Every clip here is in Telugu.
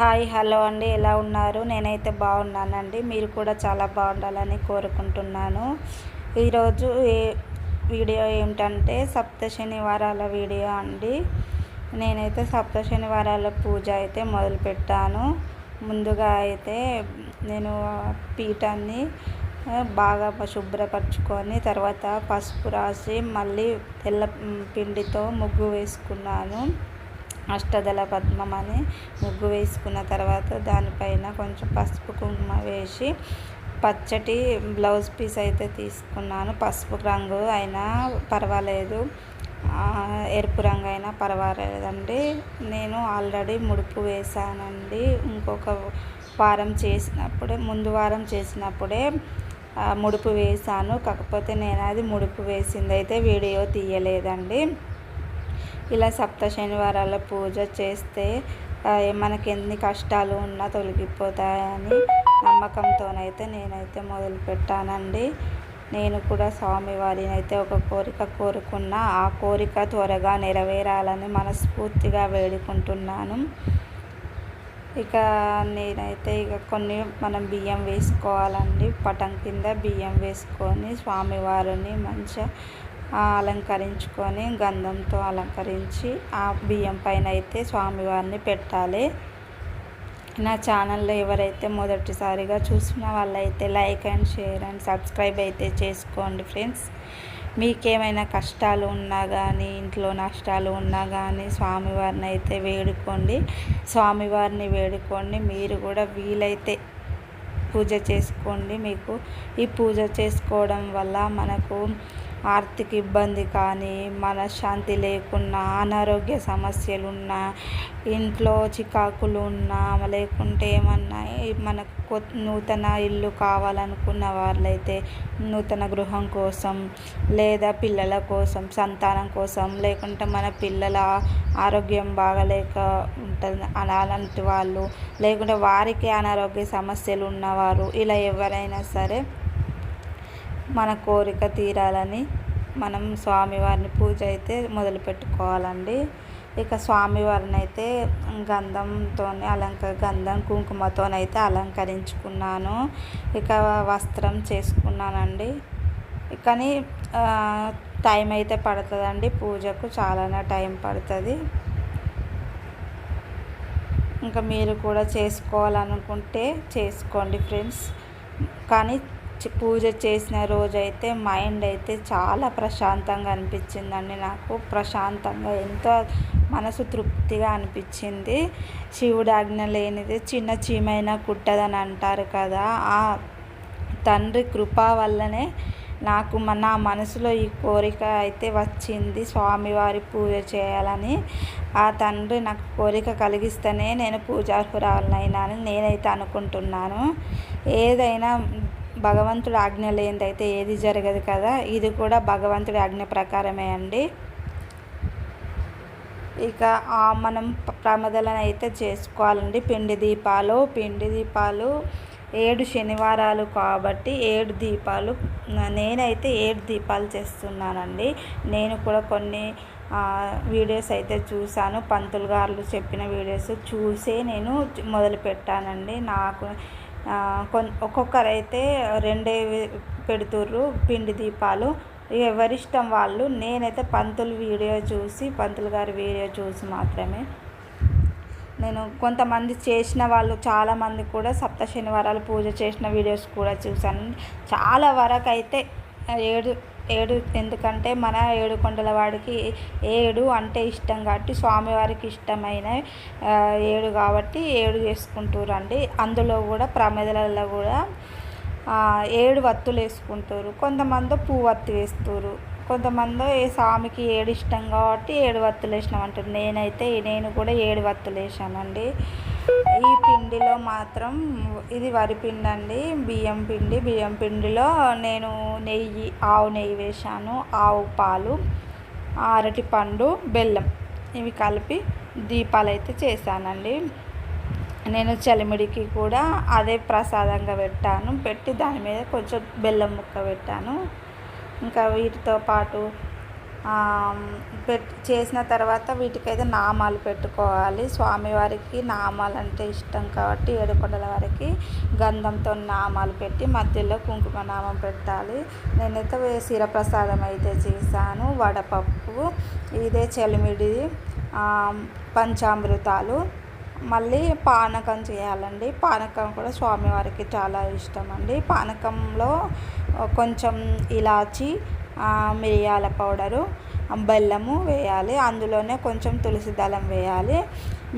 హాయ్ హలో అండి. ఎలా ఉన్నారు? నేనైతే బాగున్నానండి. మీరు కూడా చాలా బాగుండాలని కోరుకుంటున్నాను. ఈరోజు ఏ వీడియో ఏమిటంటే సప్త శనివారాల వీడియో అండి. నేనైతే సప్త శనివారాల పూజ అయితే మొదలుపెట్టాను. ముందుగా అయితే నేను పీఠాన్ని బాగా శుభ్రపరచుకొని తర్వాత పసుపు రాసి మళ్ళీ తెల్ల పిండితో ముగ్గు వేసుకున్నాను. అష్టదళ పద్మం అని ముగ్గు వేసుకున్న తర్వాత దానిపైన కొంచెం పసుపు కుంకుమ వేసి పచ్చటి బ్లౌజ్ పీస్ అయితే తీసుకున్నాను. పసుపు రంగు అయినా పర్వాలేదు. ఎరుపు రంగు అయినా పర్వాలేదండి. నేను ఆల్రెడీ ముడుపు వేసానండి ఇంకొక వారం చేసినప్పుడే ముందు వారం చేసినప్పుడే ముడుపు వేసాను కాకపోతే నేను అది ముడుపు వేసింది అయితే వీడియో తీయలేదండి. ఇలా సప్త శనివారాల పూజ చేస్తే మనకి ఎన్ని కష్టాలు ఉన్నా తొలగిపోతాయని నమ్మకంతోనైతే నేనైతే మొదలుపెట్టానండి. నేను కూడా స్వామివారిని అయితే ఒక కోరిక కోరుకున్న ఆ కోరిక త్వరగా నెరవేరాలని మనస్ఫూర్తిగా వేడుకుంటున్నాను. ఇక నేనైతే ఇక కొన్ని మనం బియ్యం వేసుకోవాలండి. పటం కింద బియ్యం వేసుకొని స్వామివారిని మంచిగా అలంకరించుకొని గంధంతో అలంకరించి ఆ బియ్యం పైన అయితే స్వామివారిని పెట్టాలి. నా ఛానల్లో ఎవరైతే మొదటిసారిగా చూసిన వాళ్ళైతే like and share and subscribe అయితే చేసుకోండి ఫ్రెండ్స్. మీకేమైనా కష్టాలు ఉన్నా కానీ ఇంట్లో నష్టాలు ఉన్నా కానీ స్వామివారిని అయితే వేడుకోండి. స్వామివారిని వేడుకోండి. మీరు కూడా వీలైతే పూజ చేసుకోండి. మీకు ఈ పూజ చేసుకోవడం వల్ల మనకు ఆర్థిక ఇబ్బంది కానీ మనశ్శాంతి లేకున్నా అనారోగ్య సమస్యలు ఉన్నా ఇంట్లో చికాకులు ఉన్నా లేకుంటే ఏమన్నా మనకు కొత్త నూతన ఇల్లు కావాలనుకున్న వాళ్ళైతే నూతన గృహం కోసం లేదా పిల్లల కోసం సంతానం కోసం లేకుంటే మన పిల్లల ఆరోగ్యం బాగలేక ఉంటుంది అలాంటి వాళ్ళు లేకుంటే వారికి అనారోగ్య సమస్యలు ఉన్నవారు ఇలా ఎవరైనా సరే మన కోరిక తీరాలని మనం స్వామివారిని పూజ అయితే మొదలు పెట్టుకోవాలండి. ఇక స్వామివారిని అయితే గంధంతో అలంక గంధం కుంకుమతోనైతే అలంకరించుకున్నాను. ఇక వస్త్రం చేసుకున్నానండి. కానీ టైం అయితే పడుతుందండి. పూజకు చాలానే టైం పడుతుంది. ఇంకా మీరు కూడా చేసుకోవాలనుకుంటే చేసుకోండి ఫ్రెండ్స్. కానీ పూజ చేసిన రోజైతే మైండ్ అయితే చాలా ప్రశాంతంగా అనిపించిందండి నాకు. ప్రశాంతంగా ఎంతో మనసు తృప్తిగా అనిపించింది. శివుడు ఆజ్ఞ లేనిది చిన్న చీమైనా కుట్టదని అంటారు కదా ఆ తండ్రి కృప వల్లనే నాకు నా మనసులో ఈ కోరిక అయితే వచ్చింది. స్వామివారి పూజ చేయాలని ఆ తండ్రి నాకు కోరిక కలిగిస్తేనే నేను పూజార్హురాలనైనా అని నేనైతే అనుకుంటున్నాను. ఏదైనా భగవంతుడు ఆజ్ఞ లేనిదైతే ఏది జరగదు కదా? ఇది కూడా భగవంతుడి ఆజ్ఞ ప్రకారమే అండి. ఇక మనం ప్రమదలను అయితే చేసుకోవాలండి. పిండి దీపాలు పిండి దీపాలు ఏడు శనివారాలు కాబట్టి ఏడు దీపాలు నేనైతే ఏడు దీపాలు చేస్తున్నానండి. నేను కూడా కొన్ని వీడియోస్ అయితే చూశాను. పంతులు గారు చెప్పిన వీడియోస్ చూసే నేను మొదలు పెట్టానండి నాకు ఒక్కొక్కరైతే రెండే పెడుతుర్రు పిండి దీపాలు. ఎవరిష్టం వాళ్ళు నేనైతే పంతులు వీడియో చూసి పంతులు గారి వీడియో చూసి మాత్రమే. నేను కొంతమంది చేసిన వాళ్ళు చాలామంది కూడా సప్త శనివారాలు పూజ చేసిన వీడియోస్ కూడా చూశాను. చాలా వరకు అయితే ఏడు ఏడు ఎందుకంటే మన ఏడు కొండల వాడికి ఏడు అంటే ఇష్టం కాబట్టి స్వామివారికి ఇష్టమైన ఏడు కాబట్టి ఏడు చేసుకుంటారండి. అందులో కూడా ప్రమేదలలో కూడా ఏడు వత్తులు వేసుకుంటారు. కొంతమంది పువ్వత్తి వేస్తారు. కొంతమంది స్వామికి ఏడు ఇష్టం కాబట్టి ఏడు వత్తులు వేసినాం అంటారు. నేనైతే నేను కూడా ఏడు వత్తులు వేసానండి. ఈ పిండిలో మాత్రం ఇది వరి పిండి అండి బియ్యం పిండి. బియ్యం పిండిలో నేను నెయ్యి ఆవు నెయ్యి వేసాను. ఆవు పాలు అరటి పండు బెల్లం ఇవి కలిపి దీపాలు అయితే చేశానండి. నేను చలిమిడికి కూడా అదే ప్రసాదంగా పెట్టాను. పెట్టి దాని మీద కొంచెం బెల్లం ముక్క పెట్టాను. ఇంకా వీటితో పాటు పెట్ చేసిన తర్వాత వీటికైతే నామాలు పెట్టుకోవాలి. స్వామివారికి నామాలు అంటే ఇష్టం కాబట్టి ఏడుకొండల వారికి గంధంతో నామాలు పెట్టి మధ్యలో కుంకుమ నామం పెట్టాలి. నేనైతే శిరప్రసాదం అయితే చేశాను. వడపప్పు ఇదే చెలిమిడి పంచామృతాలు. మళ్ళీ పానకం చేయాలండి. పానకం కూడా స్వామివారికి చాలా ఇష్టం అండి. పానకంలో కొంచెం ఇలాచి మిరియాల పౌడరు బెల్లము వేయాలి. అందులోనే కొంచెం తులసి దళం వేయాలి.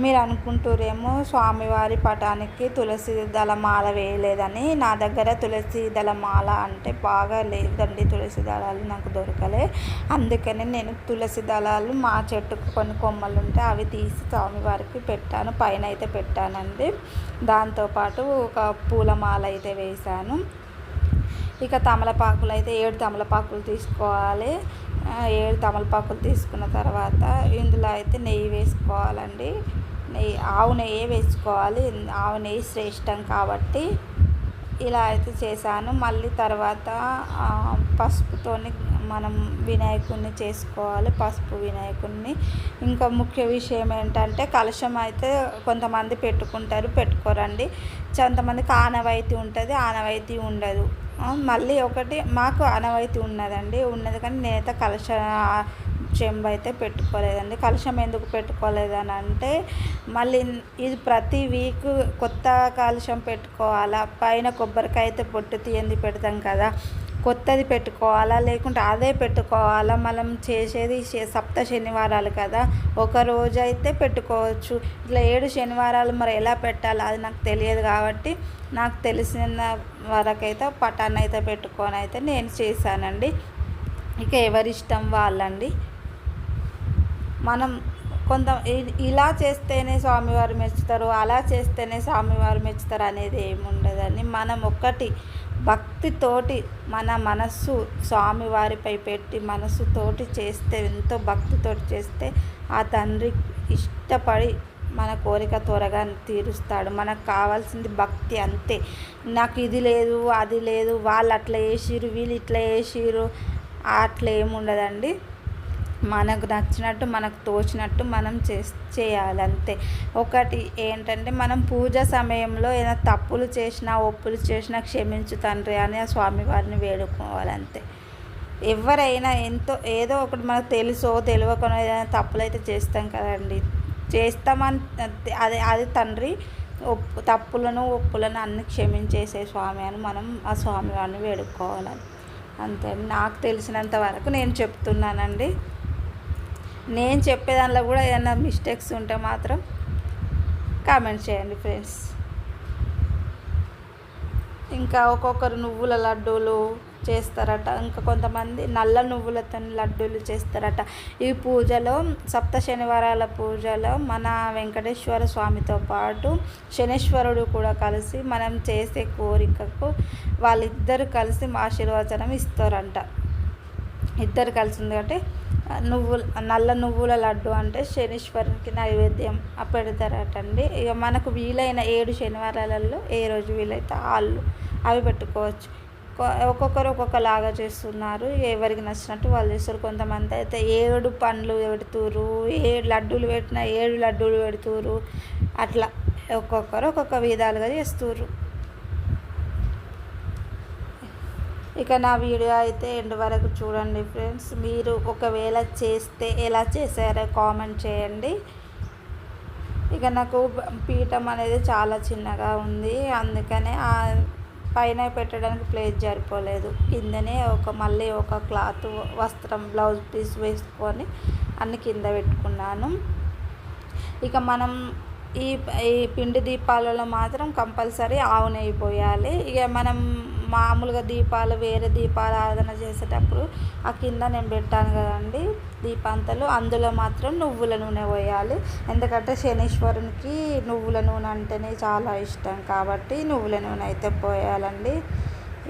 మీరు అనుకుంటురేమో స్వామివారి పటానికి తులసి దళమాల వేయలేదని. నా దగ్గర తులసి దళమాల అంటే బాగా లేదండి. తులసి దళాలు నాకు దొరకలే. అందుకని నేను తులసి దళాలు మా చెట్టుకు కొన్ని కొమ్మలు ఉంటే అవి తీసి స్వామివారికి పెట్టాను. పైన అయితే పెట్టానండి. దాంతోపాటు ఒక పూలమాల అయితే వేశాను. ఇక తమలపాకులు అయితే ఏడు తమలపాకులు తీసుకోవాలి. ఏడు తమలపాకులు తీసుకున్న తర్వాత ఇందులో అయితే నెయ్యి వేసుకోవాలండి. నెయ్యి ఆవు నెయ్యి వేసుకోవాలి. ఆవు నెయ్యి శ్రేష్టం కాబట్టి ఇలా అయితే చేశాను. మళ్ళీ తర్వాత పసుపుతోని మనం వినాయకుడిని చేసుకోవాలి పసుపు వినాయకుడిని ఇంకా ముఖ్య విషయం ఏంటంటే కలశం అయితే కొంతమంది పెట్టుకుంటారు పెట్టుకోరండి. కొంతమందికి ఆనవాయితీ ఉంటుంది ఆనవాయితీ ఉండదు. మళ్ళీ ఒకటి మాకు అనవైతే ఉన్నదండి. ఉన్నది కానీ నేనైతే కలశ చెంబు అయితే పెట్టుకోలేదండి. కలుషం ఎందుకు పెట్టుకోలేదని అంటే మళ్ళీ ఇది ప్రతి వీక్ కొత్త కలుషం పెట్టుకోవాలా? పైన కొబ్బరికాయ అయితే పొట్టు తీయంది పెడతాం కదా. కొత్తది పెట్టుకోవాలా లేకుంటే అదే పెట్టుకోవాలా? మనం చేసేది సప్త శనివారాలు కదా. ఒక రోజు అయితే పెట్టుకోవచ్చు. ఇట్లా ఏడు శనివారాలు మరి ఎలా పెట్టాలి? అది నాకు తెలియదు కాబట్టి నాకు తెలిసిన వరకైతే పటాన్ అయితే పెట్టుకొని అయితే నేను చేశానండి. ఇక ఎవరిష్టం వాళ్ళండి? మనం కొంత ఇలా చేస్తేనే స్వామివారు మెచ్చుతారు అలా చేస్తేనే స్వామివారు మెచ్చుతారు అనేది ఏముండదని మనం ఒక్కటి భక్తితోటి మన మనస్సు స్వామివారిపై పెట్టి మనస్సుతోటి చేస్తే ఎంతో భక్తితోటి చేస్తే ఆ తండ్రి ఇష్టపడి మన కోరిక త్వరగా తీరుస్తాడు. మనకు కావాల్సింది భక్తి అంతే. నాకు ఇది లేదు అది లేదు వాళ్ళు అట్లా వేసిరు వీళ్ళు ఇట్లా వేసిరు అట్లా ఏముండదండి. మనకు నచ్చినట్టు మనకు తోచినట్టు మనం చే చేయాలి అంతే ఒకటి ఏంటంటే మనం పూజ సమయంలో ఏదైనా తప్పులు చేసినా ఒప్పులు చేసినా క్షమించు తండ్రి అని ఆ స్వామివారిని వేడుకోవాలి అంతే ఎవరైనా ఎంతో ఏదో ఒకటి మనకు తెలుసో తెలియకుండా ఏదైనా తప్పులు అయితే చేస్తాం కదండి. చేస్తామని అది అది తండ్రి ఒప్పు తప్పులను ఒప్పులను అన్ని క్షమించేసే స్వామి అని మనం ఆ స్వామి వారిని వేడుకోవాలి అంతే నాకు తెలిసినంత వరకు నేను చెప్తున్నానండి. నేను చెప్పేదాంట్లో కూడా ఏదైనా మిస్టేక్స్ ఉంటే మాత్రం కామెంట్ చేయండి ఫ్రెండ్స్ ఇంకా ఒక్కొక్కరు నువ్వుల లడ్డూలు చేస్తారట. ఇంకా కొంతమంది నల్ల నువ్వులతో లడ్డూలు చేస్తారట. ఈ పూజలో సప్త శనివారాల పూజలో మన వెంకటేశ్వర స్వామితో పాటు శనేశ్వరుడు కూడా కలిసి మనం చేసే కోరికకు వాళ్ళిద్దరు కలిసి ఆశీర్వచనం ఇస్తారంట. ఇద్దరు కలిసి ఉంది కాబట్టి నువ్వుల నల్ల నువ్వుల లడ్డు అంటే శనీశ్వరునికి నైవేద్యం పెడతారటండి. ఇక మనకు వీలైన ఏడు శనివారాలలో ఏ రోజు వీలైతే వాళ్ళు అవి పెట్టుకోవచ్చు. ఒక్కొక్కరు ఒక్కొక్కలాగా చేస్తున్నారు. ఎవరికి నచ్చినట్టు వాళ్ళు చేస్తారు. కొంతమంది అయితే ఏడు పండ్లు పెడుతురు ఏడు లడ్డూలు పెట్టిన ఏడు లడ్డూలు పెడుతురు అట్లా ఒక్కొక్కరు ఒక్కొక్క విధాలుగా చేస్తుర్రు. ఇక నా వీడియో అయితే ఎండ్ వరకు చూడండి ఫ్రెండ్స్. మీరు ఒకవేళ చేస్తే ఎలా చేశారో కామెంట్ చేయండి. ఇక నాకు పీఠం అనేది చాలా చిన్నగా ఉంది. అందుకనే పైన పెట్టడానికి ప్లేస్ సరిపోలేదు. కిందనే ఒక మళ్ళీ ఒక క్లాత్ వస్త్రం బ్లౌజ్ పీస్ వేసుకొని అన్ని కింద పెట్టుకున్నాను. ఇక మనం ఈ ఈ పిండి దీపాలలో మాత్రం కంపల్సరీ ఆవు నెయ్యి పోయాలి. ఇక మనం మామూలుగా దీపాలు వేరే దీపాలు ఆరాధన చేసేటప్పుడు ఆ కింద నేను పెట్టాను కదండి దీపాంతలు. అందులో మాత్రం నువ్వుల నూనె పోయాలి. ఎందుకంటే శనీశ్వరునికి నువ్వుల నూనె అంటేనే చాలా ఇష్టం కాబట్టి నువ్వుల నూనె అయితే పోయాలండి.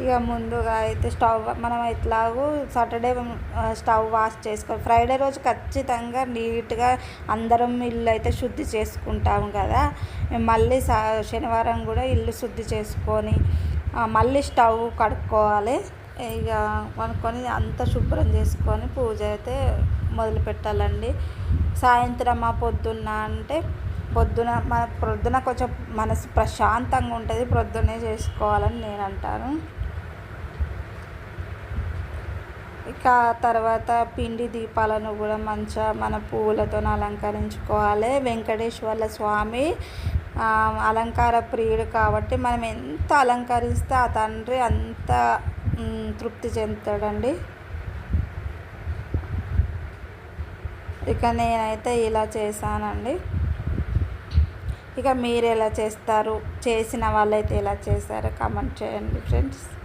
ఇక ముందుగా అయితే స్టవ్ మనం ఎట్లాగో సాటర్డే స్టవ్ వాష్ చేసుకోవాలి ఫ్రైడే రోజు ఖచ్చితంగా నీట్గా అందరం ఇల్లు అయితే శుద్ధి చేసుకుంటాము కదా. మళ్ళీ శనివారం కూడా ఇల్లు శుద్ధి చేసుకొని మళ్ళీ స్టవ్ కడుక్కోవాలి. ఇక కొనుక్కొని అంతా శుభ్రం చేసుకొని పూజ అయితే మొదలు పెట్టాలండి. సాయంత్రమా పొద్దున్న అంటే పొద్దున మన పొద్దున కొంచెం మనసు ప్రశాంతంగా ఉంటుంది. పొద్దున్నే చేసుకోవాలని నేను అంటాను. ఇక తర్వాత పిండి దీపాలను కూడా మంచిగా మన పువ్వులతో అలంకరించుకోవాలి. వెంకటేశ్వర్ల స్వామి అలంకార ప్రియుడు కాబట్టి మనం ఎంత అలంకరిస్తే ఆ తండ్రి అంత తృప్తి చెందుతాడండి. ఇక నేనైతే ఇలా చేశానండి. ఇక మీరు ఎలా చేస్తారు? చేసిన వాళ్ళైతే ఎలా చేశారో కామెంట్ చేయండి ఫ్రెండ్స్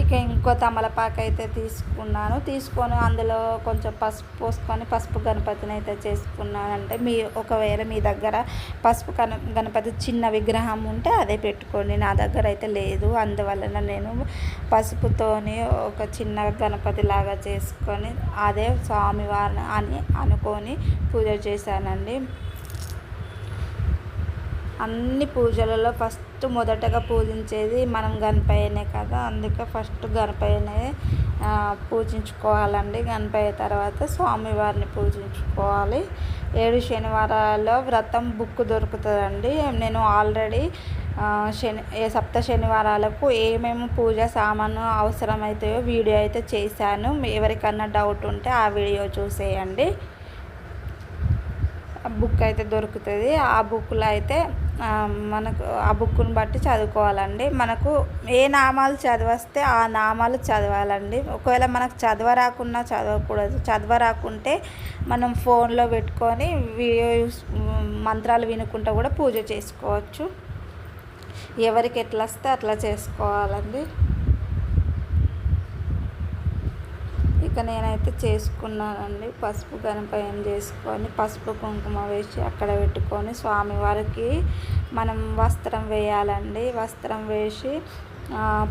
ఇక ఇంకో తమలపాకు అయితే తీసుకున్నాను. తీసుకొని అందులో కొంచెం పసుపు పోసుకొని పసుపు గణపతిని అయితే చేసుకున్నాను. అంటే మీ ఒకవేళ మీ దగ్గర పసుపు గణ గణపతి చిన్న విగ్రహం ఉంటే అదే పెట్టుకోండి. నా దగ్గర అయితే లేదు. అందువలన నేను పసుపుతోని ఒక చిన్న గణపతి లాగా చేసుకొని అదే స్వామివారిని అని అనుకొని పూజ చేశానండి. అన్ని పూజలలో ఫస్ట్ మొదటగా పూజించేది మనం గణపయ్యనే కదా అందుకే ఫస్ట్ గణపయ్యనే పూజించుకోవాలండి. గణపయ్య తర్వాత స్వామివారిని పూజించుకోవాలి. ఏడు శనివారాల్లో వ్రతం బుక్ దొరుకుతుందండి. నేను ఆల్రెడీ శని సప్త శనివారాలకు ఏమేమి పూజ సామాను అవసరమవుతాయో వీడియో అయితే చేశాను. ఎవరికన్నా డౌట్ ఉంటే ఆ వీడియో చూసేయండి. బుక్ అయితే దొరుకుతుంది. ఆ బుక్లో అయితే మనకు ఆ బుక్ను బట్టి చదువుకోవాలండి. మనకు ఏ నామాలు చదివస్తే ఆ నామాలు చదవాలండి. ఒకవేళ మనకు చదవ రాకున్నా చదవకూడదు. చదవ రాకుంటే మనం ఫోన్లో పెట్టుకొని మంత్రాలు వినుకుంటూ కూడా పూజ చేసుకోవచ్చు. ఎవరికి ఎట్లా వస్తే అట్లా చేసుకోవాలండి. ఇక నేనైతే చేసుకున్నానండి. పసుపు గణపయం చేసుకొని పసుపు కుంకుమ వేసి అక్కడ పెట్టుకొని స్వామివారికి మనం వస్త్రం వేయాలండి. వస్త్రం వేసి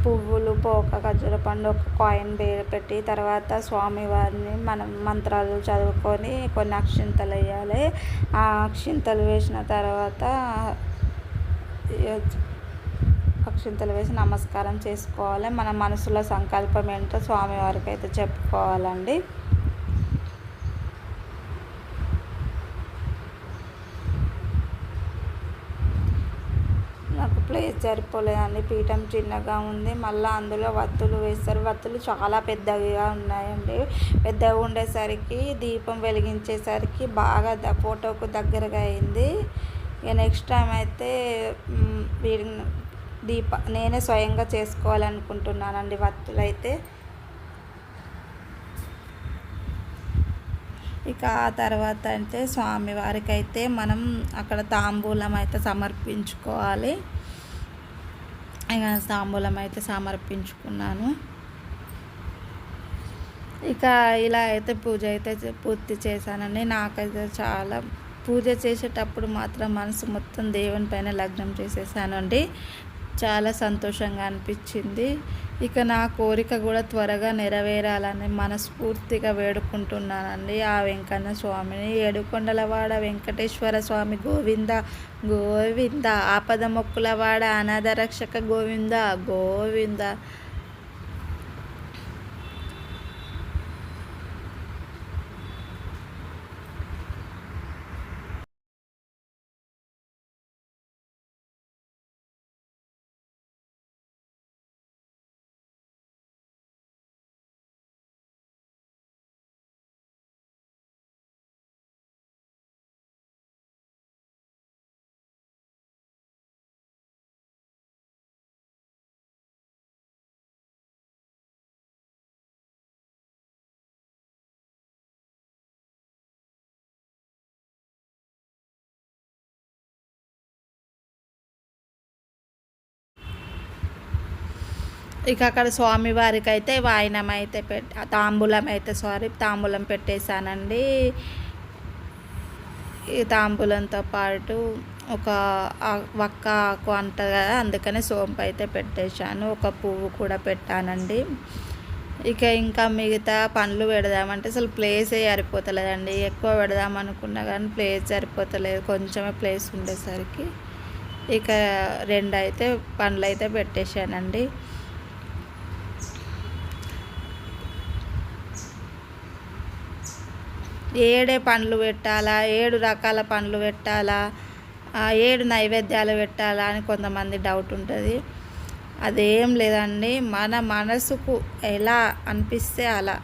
పువ్వులు పోక ఖర్జూర పండు ఒక కాయిన్ పెట్టి తర్వాత స్వామివారిని మనం మంత్రాలు చదువుకొని కొన్ని అక్షింతలు వేయాలి. ఆ అక్షింతలు వేసిన తర్వాత అక్షింతలు వేసి నమస్కారం చేసుకోవాలి. మన మనసులో సంకల్పం ఏంటో స్వామివారికి అయితే చెప్పుకోవాలండి. నాకు ప్లేస్ సరిపోలేదండి. పీఠం చిన్నగా ఉంది. మళ్ళీ అందులో వత్తులు వేస్తారు. వత్తులు చాలా పెద్దగా ఉన్నాయండి. పెద్దగా ఉండేసరికి దీపం వెలిగించేసరికి బాగా ఫోటోకు దగ్గరగా అయింది. ఇక నెక్స్ట్ టైం అయితే వీడి దీప నేనే స్వయంగా చేసుకోవాలనుకుంటున్నానండి వత్తులైతే. ఇక ఆ తర్వాత అయితే స్వామివారికి అయితే మనం అక్కడ తాంబూలం అయితే సమర్పించుకోవాలి. ఇక తాంబూలం అయితే సమర్పించుకున్నాను. ఇక ఇలా అయితే పూజ అయితే పూర్తి చేశానండి. నాకైతే చాలా పూజ చేసేటప్పుడు మాత్రం మనసు మొత్తం దేవుని పైన లగ్నం చేసేసానండి. చాలా సంతోషంగా అనిపించింది. ఇక నా కోరిక కూడా త్వరగా నెరవేరాలని మనస్ఫూర్తిగా వేడుకుంటున్నానండి. ఆ వెంకన్న స్వామిని ఏడుకొండలవాడ వెంకటేశ్వర స్వామి గోవింద గోవింద ఆపద మొక్కులవాడ అనాథ రక్షక గోవింద గోవింద ఇక అక్కడ స్వామివారికి అయితే వాయినం అయితే పెట్టి తాంబూలం అయితే సారీ తాంబూలం పెట్టేశానండి. ఈ తాంబూలంతో పాటు ఒక వక్క ఆకు అంటారు కదా అందుకనే సోంపు అయితే పెట్టేశాను. ఒక పువ్వు కూడా పెట్టానండి. ఇక ఇంకా మిగతా పండ్లు పెడదామంటే అసలు ప్లేసే సరిపోతలేదండి. ఎక్కువ పెడదాం అనుకున్నా కానీ ప్లేస్ సరిపోతలేదు. కొంచెమే ప్లేస్ ఉండేసరికి ఇక రెండు అయితే పండ్లు అయితే పెట్టేశానండి. ఏడే పండ్లు పెట్టాలా ఏడు రకాల పండ్లు పెట్టాలా ఏడు నైవేద్యాలు పెట్టాలా అని కొంతమంది డౌట్ ఉంటుంది. అదేం లేదండి మన మనసుకు ఎలా అనిపిస్తే అలా.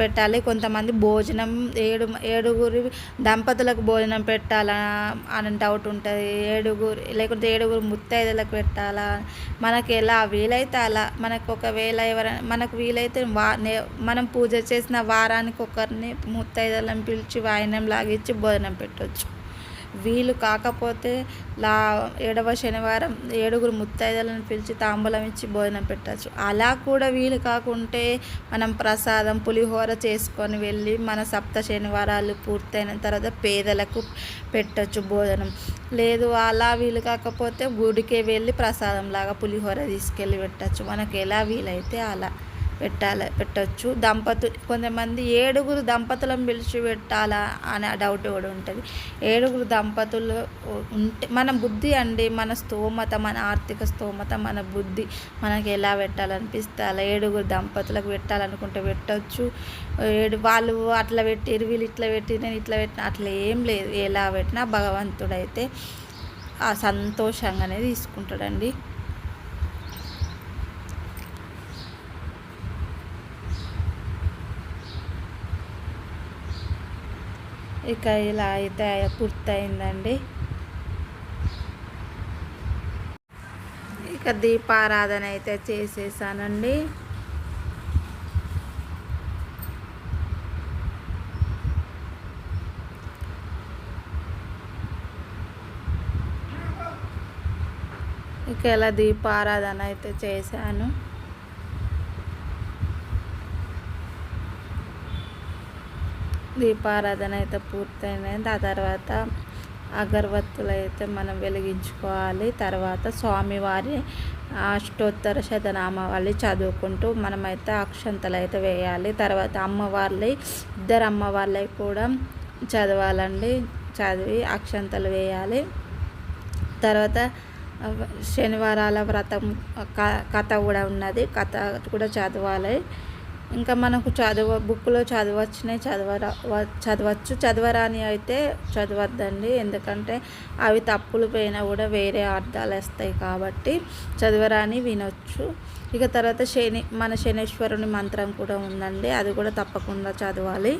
పెట్టాలి. కొంతమంది భోజనం ఏడు ఏడుగురి దంపతులకు భోజనం పెట్టాలా అని డౌట్ ఉంటుంది. ఏడుగురు లేకుంటే ఏడుగురు ముత్తైదులకు పెట్టాలా? మనకి ఎలా వీలైతే అలా. మనకు ఒకవేళ ఎవరైనా మనకు వీలైతే వా మనం పూజ చేసిన వారానికి ఒకరిని ముత్తైదులను పిలిచి వాయినం లాగిచ్చి భోజనం పెట్టవచ్చు వీలు కాకపోతే లా ఏడవ శనివారం ఏడుగురు ముత్తైదలను పిలిచి తాంబూలం ఇచ్చి భోజనం పెట్టచ్చు. అలా కూడా వీలు కాకుంటే మనం ప్రసాదం పులిహోర చేసుకొని వెళ్ళి మన సప్త శనివారాలు పూర్తయిన తర్వాత పేదలకు పెట్టచ్చు భోజనం. లేదు అలా వీలు కాకపోతే గుడికే వెళ్ళి ప్రసాదం లాగా పులిహోర తీసుకెళ్ళి పెట్టచ్చు. మనకు ఎలా వీలైతే అలా. పెట్టాలి పెట్టచ్చు. దంపతులు కొంతమంది ఏడుగురు దంపతులను పిలిచి పెట్టాలా అనే డౌట్ కూడా ఉంటుంది. ఏడుగురు దంపతులు ఉంటే మన బుద్ధి అండి మన స్తోమత మన ఆర్థిక స్తోమత మన బుద్ధి మనకి ఎలా పెట్టాలనిపిస్తే అలా ఏడుగురు దంపతులకు పెట్టాలనుకుంటే పెట్టచ్చు. ఏడు వాళ్ళు అట్లా పెట్టి వీళ్ళు ఇట్లా పెట్టి నేను ఇట్లా పెట్టిన అట్లా ఏం లేదు. ఎలా పెట్టినా భగవంతుడైతే ఆ సంతోషంగానే తీసుకుంటాడండి. ఇక ఇలా అయితే పూర్తయిందండి. ఇక దీపారాధన అయితే చేసేసానండి. ఇక ఇలా దీపారాధన అయితే చేశాను. దీపారాధన అయితే పూర్తయినది. ఆ తర్వాత అగరబత్తులు అయితే మనం వెలిగించుకోవాలి. తర్వాత స్వామివారి అష్టోత్తర శతనామావళి చదువుకుంటూ మనమైతే అక్షంతలు అయితే వేయాలి. తర్వాత అమ్మవార్లు ఇద్దరు అమ్మవార్లు కూడా చదవాలండి. చదివి అక్షంతలు వేయాలి. తర్వాత శనివారాల వ్రతం కథ కూడా ఉన్నది. కథ కూడా చదవాలి. ఇంకా మనకు చదువ బుక్లో చదవచ్చినాయి చదవరా చదవచ్చు. చదవరాని అయితే చదవద్దండి. ఎందుకంటే అవి తప్పులు పోయినా కూడా వేరే అర్థాలు వస్తాయి కాబట్టి చదవరాని వినొచ్చు. ఇక తర్వాత శని మన శనేశ్వరుని మంత్రం కూడా ఉందండి. అది కూడా తప్పకుండా చదవాలి.